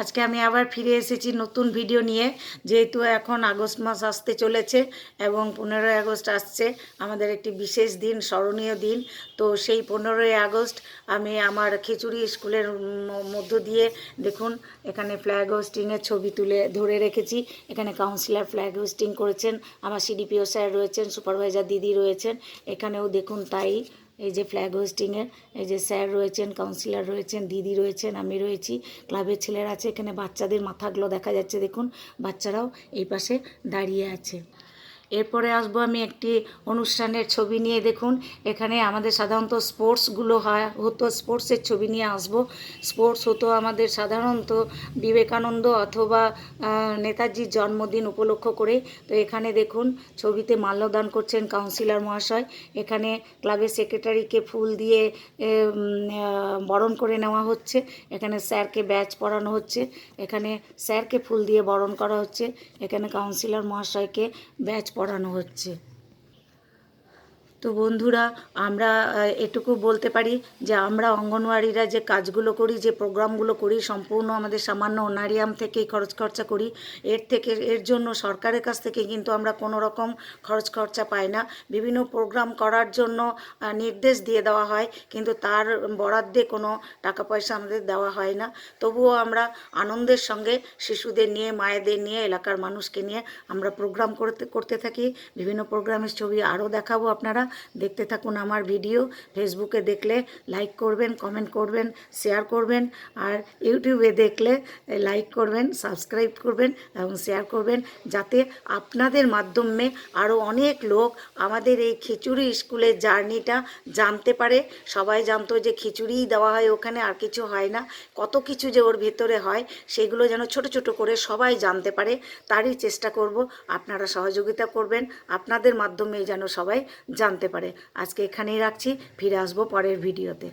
আজকে আমি আবার ফিরে এসেছি নতুন ভিডিও নিয়ে, যেহেতু এখন আগস্ট মাস আসতে চলেছে এবং পনেরোই আগস্ট আসছে, আমাদের একটি বিশেষ দিন, স্মরণীয় দিন। তো সেই পনেরোই আগস্ট আমি আমার খিচুড়ি স্কুলের মধ্য দিয়ে দেখুন, এখানে ফ্ল্যাগ হোস্টিংয়ের ছবি তুলে ধরে রেখেছি। এখানে কাউন্সিলর ফ্ল্যাগ হোস্টিং করেছেন, আমার সিডিপিও স্যার রয়েছেন সুপারভাইজার দিদি রয়েছেন। এখানেও দেখুন তাই এই যে ফ্ল্যাগ হোস্টিংয়ের এই যে স্যার রয়েছেন কাউন্সিলর রয়েছেন, দিদি রয়েছেন, আমি রয়েছি। ক্লাবের ছেলেরা আছে, এখানে বাচ্চাদের মাথাগুলো দেখা যাচ্ছে, দেখুন, বাচ্চারাও এই পাশে দাঁড়িয়ে আছে। এরপরে আসব আমি একটি অনুষ্ঠানের ছবি নিয়ে। দেখুন, এখানে আমাদের সাধারণত স্পোর্টসগুলো হয়, হতো স্পোর্টসের ছবি নিয়ে আসব। স্পোর্টস হতো আমাদের সাধারণত বিবেকানন্দ অথবা নেতাজির জন্মদিন উপলক্ষ করে। তো এখানে দেখুন, ছবিতে মাল্যদান করছেন কাউন্সিলর মহাশয়। এখানে ক্লাবের সেক্রেটারিকে ফুল দিয়ে বরণ করে নেওয়া হচ্ছে। এখানে স্যারকে ব্যাচ পরানো হচ্ছে। এখানে স্যারকে ফুল দিয়ে বরণ করা হচ্ছে। এখানে কাউন্সিলর মহাশয়কে ব্যাচ পরানো হচ্ছে। তো বন্ধুরা, আমরা এটুকু বলতে পারি যে আমরা অঙ্গনওয়াড়িরা যে কাজগুলো করি, যে প্রোগ্রামগুলো করি, সম্পূর্ণ আমাদের সামান্য অনারিয়াম থেকেই খরচ খরচা করি। এর থেকে, এর জন্য সরকারের কাছ থেকে কিন্তু আমরা কোনো রকম খরচ খরচা পাই না। বিভিন্ন প্রোগ্রাম করার জন্য নির্দেশ দিয়ে দেওয়া হয়, কিন্তু তার বরাদ্দে কোনো টাকা পয়সা আমাদের দেওয়া হয় না। তবুও আমরা আনন্দের সঙ্গে শিশুদের নিয়ে, মায়েদের নিয়ে, এলাকার মানুষকে নিয়ে আমরা প্রোগ্রাম করতে করতে থাকি। বিভিন্ন প্রোগ্রামের ছবি আরও দেখাবো আপনারা। দেখতে থাকুন আমার ভিডিও। ফেসবুকে দেখলে লাইক করবেন কমেন্ট করবেন শেয়ার করবেন, আর ইউটিউবে দেখলে লাইক করবেন সাবস্ক্রাইব করবেন এবং শেয়ার করবেন, যাতে আপনাদের মাধ্যমে আরও অনেক লোক আমাদের এই খিচুড়ি স্কুলের জার্নিটা জানতে পারে। সবাই জানতো যে খিচুড়িই দেওয়া হয় ওখানে, আর কিছু হয় না। কত কিছু যে ওর ভেতরে হয়, সেগুলো যেন ছোট ছোট করে সবাই জানতে পারে, তারই চেষ্টা করব। আপনারা সহযোগিতা করবেন, আপনাদের মাধ্যমে যেন সবাই জানতে পারে। আজকে এখানেই রাখছি ফিরে আসব পরের ভিডিওতে।